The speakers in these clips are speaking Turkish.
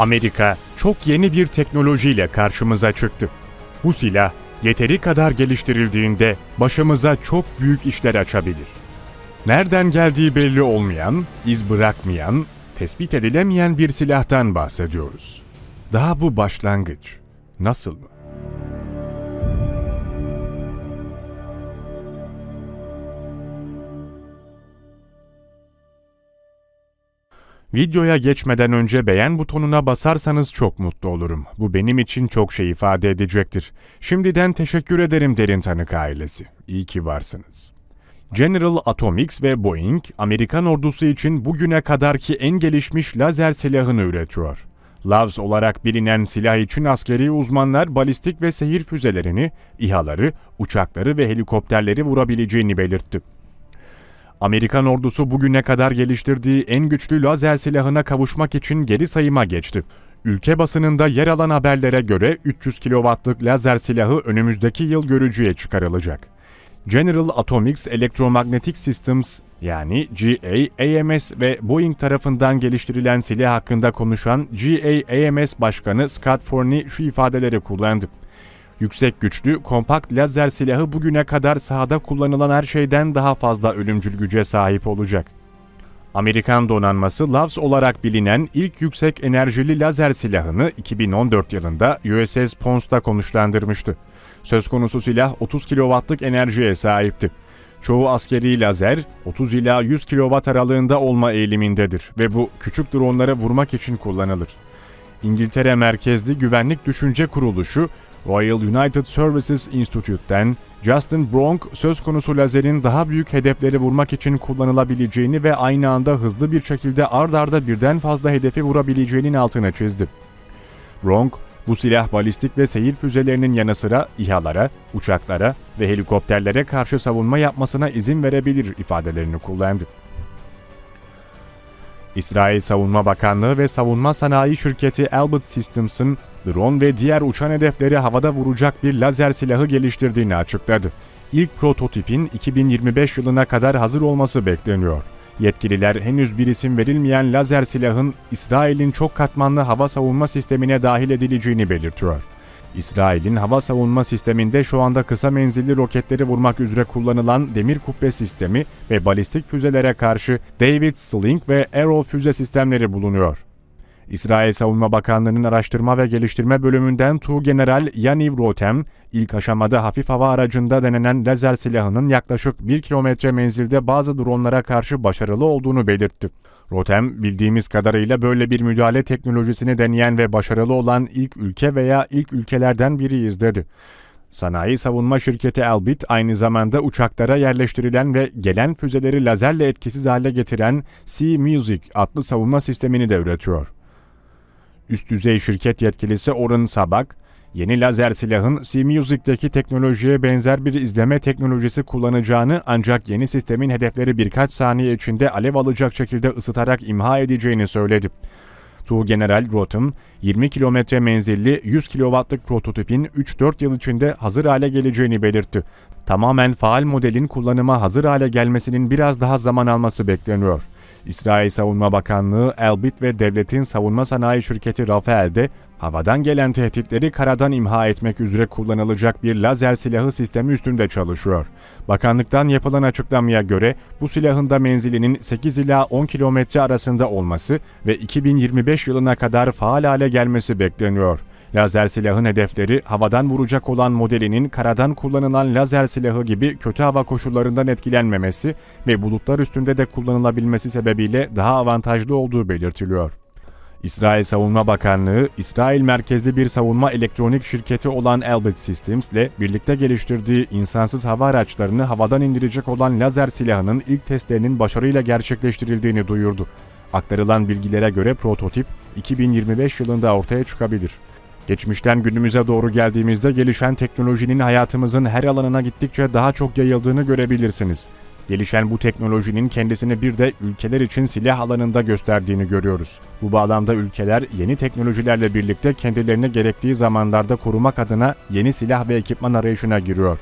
Amerika çok yeni bir teknolojiyle karşımıza çıktı. Bu silah yeteri kadar geliştirildiğinde başımıza çok büyük işler açabilir. Nereden geldiği belli olmayan, iz bırakmayan, tespit edilemeyen bir silahtan bahsediyoruz. Daha bu başlangıç. Nasıl mı? Videoya geçmeden önce beğen butonuna basarsanız çok mutlu olurum. Bu benim için çok şey ifade edecektir. Şimdiden teşekkür ederim Derin Tanık ailesi. İyi ki varsınız. General Atomics ve Boeing, Amerikan ordusu için bugüne kadarki en gelişmiş lazer silahını üretiyor. Lavs olarak bilinen silah için askeri uzmanlar balistik ve seyir füzelerini, İHA'ları, uçakları ve helikopterleri vurabileceğini belirtti. Amerikan ordusu bugüne kadar geliştirdiği en güçlü lazer silahına kavuşmak için geri sayıma geçti. Ülke basınında yer alan haberlere göre 300 kW'lık lazer silahı önümüzdeki yıl görücüye çıkarılacak. General Atomics Electromagnetic Systems yani GAAMS ve Boeing tarafından geliştirilen silah hakkında konuşan GAAMS Başkanı Scott Forney şu ifadeleri kullandı. Yüksek güçlü, kompakt lazer silahı bugüne kadar sahada kullanılan her şeyden daha fazla ölümcül güce sahip olacak. Amerikan donanması LAVS olarak bilinen ilk yüksek enerjili lazer silahını 2014 yılında USS Ponce'da konuşlandırmıştı. Söz konusu silah 30 kW'lık enerjiye sahipti. Çoğu askeri lazer 30 ila 100 kW aralığında olma eğilimindedir ve bu küçük dronlara vurmak için kullanılır. İngiltere merkezli güvenlik düşünce kuruluşu Royal United Services Institute'ten Justin Bronk söz konusu lazerin daha büyük hedefleri vurmak için kullanılabileceğini ve aynı anda hızlı bir şekilde ard arda birden fazla hedefi vurabileceğinin altını çizdi. Bronk, bu silah balistik ve seyir füzelerinin yanı sıra İHA'lara, uçaklara ve helikopterlere karşı savunma yapmasına izin verebilir ifadelerini kullandı. İsrail Savunma Bakanlığı ve savunma sanayi şirketi Elbit Systems'ın drone ve diğer uçan hedefleri havada vuracak bir lazer silahı geliştirdiğini açıkladı. İlk prototipin 2025 yılına kadar hazır olması bekleniyor. Yetkililer henüz bir isim verilmeyen lazer silahın İsrail'in çok katmanlı hava savunma sistemine dahil edileceğini belirtiyor. İsrail'in hava savunma sisteminde şu anda kısa menzilli roketleri vurmak üzere kullanılan demir kubbe sistemi ve balistik füzelere karşı David Sling ve Arrow füze sistemleri bulunuyor. İsrail Savunma Bakanlığı'nın Araştırma ve Geliştirme Bölümünden Tuğgeneral Yaniv Rotem, ilk aşamada hafif hava aracında denenen lazer silahının yaklaşık 1 kilometre menzilde bazı dronlara karşı başarılı olduğunu belirtti. Rotem, bildiğimiz kadarıyla böyle bir müdahale teknolojisini deneyen ve başarılı olan ilk ülke veya ilk ülkelerden biriyiz dedi. Sanayi savunma şirketi Elbit aynı zamanda uçaklara yerleştirilen ve gelen füzeleri lazerle etkisiz hale getiren C-Music adlı savunma sistemini de üretiyor. Üst düzey şirket yetkilisi Orun Sabak, yeni lazer silahın C-Music'teki teknolojiye benzer bir izleme teknolojisi kullanacağını ancak yeni sistemin hedefleri birkaç saniye içinde alev alacak şekilde ısıtarak imha edeceğini söyledi. Tuğgeneral Rotem, 20 kilometre menzilli 100 kW'lık prototipin 3-4 yıl içinde hazır hale geleceğini belirtti. Tamamen faal modelin kullanıma hazır hale gelmesinin biraz daha zaman alması bekleniyor. İsrail Savunma Bakanlığı, Elbit ve devletin savunma sanayi şirketi Rafael'de havadan gelen tehditleri karadan imha etmek üzere kullanılacak bir lazer silahı sistemi üstünde çalışıyor. Bakanlıktan yapılan açıklamaya göre bu silahın da menzilinin 8 ila 10 kilometre arasında olması ve 2025 yılına kadar faal hale gelmesi bekleniyor. Lazer silahın hedefleri havadan vuracak olan modelinin karadan kullanılan lazer silahı gibi kötü hava koşullarından etkilenmemesi ve bulutlar üstünde de kullanılabilmesi sebebiyle daha avantajlı olduğu belirtiliyor. İsrail Savunma Bakanlığı, İsrail merkezli bir savunma elektronik şirketi olan Elbit Systems ile birlikte geliştirdiği insansız hava araçlarını havadan indirecek olan lazer silahının ilk testlerinin başarıyla gerçekleştirildiğini duyurdu. Aktarılan bilgilere göre prototip 2025 yılında ortaya çıkabilir. Geçmişten günümüze doğru geldiğimizde gelişen teknolojinin hayatımızın her alanına gittikçe daha çok yayıldığını görebilirsiniz. Gelişen bu teknolojinin kendisini bir de ülkeler için silah alanında gösterdiğini görüyoruz. Bu bağlamda ülkeler yeni teknolojilerle birlikte kendilerini gerektiği zamanlarda korumak adına yeni silah ve ekipman arayışına giriyor.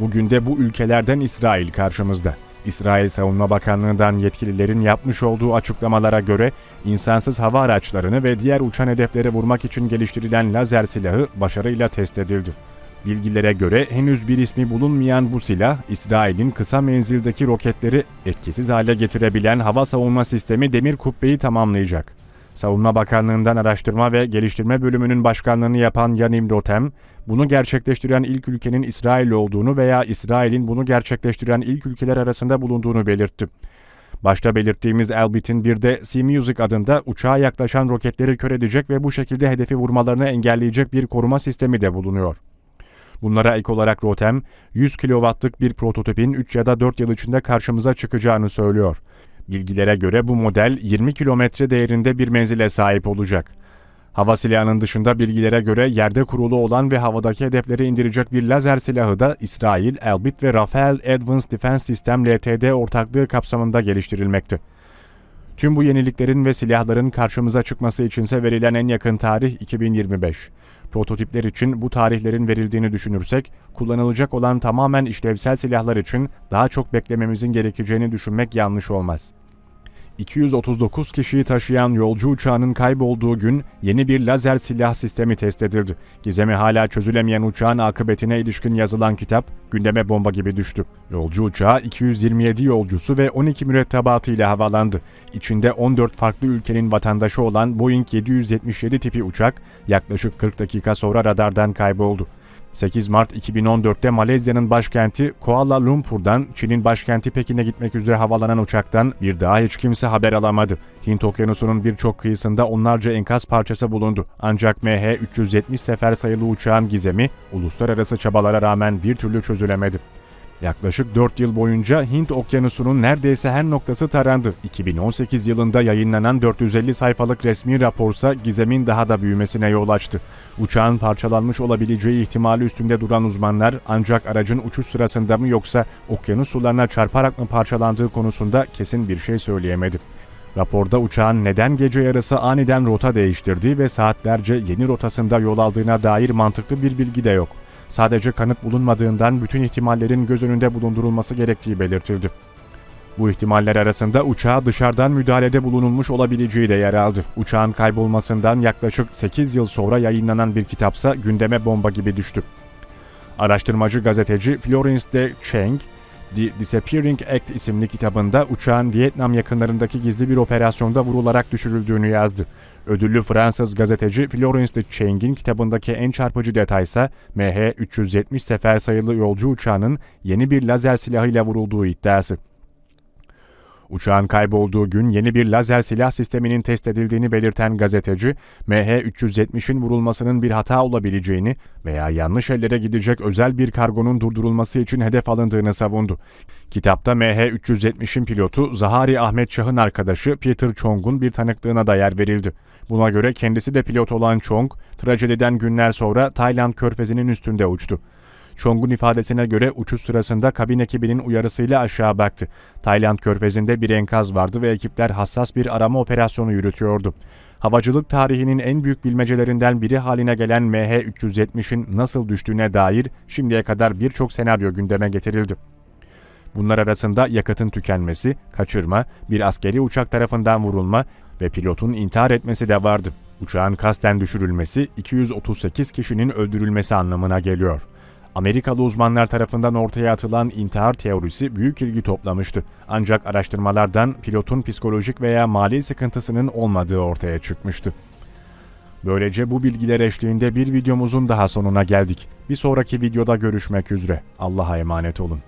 Bugün de bu ülkelerden İsrail karşımızda. İsrail Savunma Bakanlığı'ndan yetkililerin yapmış olduğu açıklamalara göre insansız hava araçlarını ve diğer uçan hedefleri vurmak için geliştirilen lazer silahı başarıyla test edildi. Bilgilere göre henüz bir ismi bulunmayan bu silah, İsrail'in kısa menzildeki roketleri etkisiz hale getirebilen hava savunma sistemi Demir Kubbe'yi tamamlayacak. Savunma Bakanlığı'ndan Araştırma ve Geliştirme Bölümünün başkanlığını yapan Yanim Rotem, bunu gerçekleştiren ilk ülkenin İsrail olduğunu veya İsrail'in bunu gerçekleştiren ilk ülkeler arasında bulunduğunu belirtti. Başta belirttiğimiz Elbit'in bir de C-Music adında uçağa yaklaşan roketleri kör edecek ve bu şekilde hedefi vurmalarını engelleyecek bir koruma sistemi de bulunuyor. Bunlara ek olarak Rotem, 100 kW'lık bir prototipin 3 ya da 4 yıl içinde karşımıza çıkacağını söylüyor. Bilgilere göre bu model 20 kilometre değerinde bir menzile sahip olacak. Hava silahının dışında bilgilere göre yerde kurulu olan ve havadaki hedefleri indirecek bir lazer silahı da İsrail, Elbit ve Rafael Advanced Defense System LTD ortaklığı kapsamında geliştirilmekte. Tüm bu yeniliklerin ve silahların karşımıza çıkması içinse verilen en yakın tarih 2025. Prototipler için bu tarihlerin verildiğini düşünürsek, kullanılacak olan tamamen işlevsel silahlar için daha çok beklememizin gerekeceğini düşünmek yanlış olmaz. 239 kişiyi taşıyan yolcu uçağının kaybolduğu gün yeni bir lazer silah sistemi test edildi. Gizemi hala çözülemeyen uçağın akıbetine ilişkin yazılan kitap gündeme bomba gibi düştü. Yolcu uçağı 227 yolcusu ve 12 mürettebatı ile havalandı. İçinde 14 farklı ülkenin vatandaşı olan Boeing 777 tipi uçak yaklaşık 40 dakika sonra radardan kayboldu. 8 Mart 2014'te Malezya'nın başkenti Kuala Lumpur'dan Çin'in başkenti Pekin'e gitmek üzere havalanan uçaktan bir daha hiç kimse haber alamadı. Hint Okyanusu'nun birçok kıyısında onlarca enkaz parçası bulundu. Ancak MH-370 sefer sayılı uçağın gizemi uluslararası çabalara rağmen bir türlü çözülemedi. Yaklaşık 4 yıl boyunca Hint Okyanusu'nun neredeyse her noktası tarandı. 2018 yılında yayınlanan 450 sayfalık resmi raporsa gizemin daha da büyümesine yol açtı. Uçağın parçalanmış olabileceği ihtimali üstünde duran uzmanlar ancak aracın uçuş sırasında mı yoksa okyanus sularına çarparak mı parçalandığı konusunda kesin bir şey söyleyemedi. Raporda uçağın neden gece yarısı aniden rota değiştirdiği ve saatlerce yeni rotasında yol aldığına dair mantıklı bir bilgi de yok sadece kanıt bulunmadığından bütün ihtimallerin göz önünde bulundurulması gerektiği belirtildi. Bu ihtimaller arasında uçağa dışarıdan müdahalede bulunulmuş olabileceği de yer aldı. Uçağın kaybolmasından yaklaşık 8 yıl sonra yayınlanan bir kitapsa gündeme bomba gibi düştü. Araştırmacı gazeteci Florence de Cheng, The Disappearing Act isimli kitabında uçağın Vietnam yakınlarındaki gizli bir operasyonda vurularak düşürüldüğünü yazdı. Ödüllü Fransız gazeteci Florence de Cheng'in kitabındaki en çarpıcı detaysa MH-370 sefer sayılı yolcu uçağının yeni bir lazer silahıyla vurulduğu iddiası. Uçağın kaybolduğu gün yeni bir lazer silah sisteminin test edildiğini belirten gazeteci, MH370'in vurulmasının bir hata olabileceğini veya yanlış ellere gidecek özel bir kargonun durdurulması için hedef alındığını savundu. Kitapta MH370'in pilotu Zahari Ahmet Şah'ın arkadaşı Peter Chong'un bir tanıklığına da yer verildi. Buna göre kendisi de pilot olan Chong, trajediden günler sonra Tayland körfezinin üstünde uçtu. Chong'un ifadesine göre uçuş sırasında kabin ekibinin uyarısıyla aşağı baktı. Tayland körfezinde bir enkaz vardı ve ekipler hassas bir arama operasyonu yürütüyordu. Havacılık tarihinin en büyük bilmecelerinden biri haline gelen MH370'in nasıl düştüğüne dair şimdiye kadar birçok senaryo gündeme getirildi. Bunlar arasında yakıtın tükenmesi, kaçırma, bir askeri uçak tarafından vurulma ve pilotun intihar etmesi de vardı. Uçağın kasten düşürülmesi 238 kişinin öldürülmesi anlamına geliyor. Amerikalı uzmanlar tarafından ortaya atılan intihar teorisi büyük ilgi toplamıştı. Ancak araştırmalardan pilotun psikolojik veya mali sıkıntısının olmadığı ortaya çıkmıştı. Böylece bu bilgiler eşliğinde bir videomuzun daha sonuna geldik. Bir sonraki videoda görüşmek üzere. Allah'a emanet olun.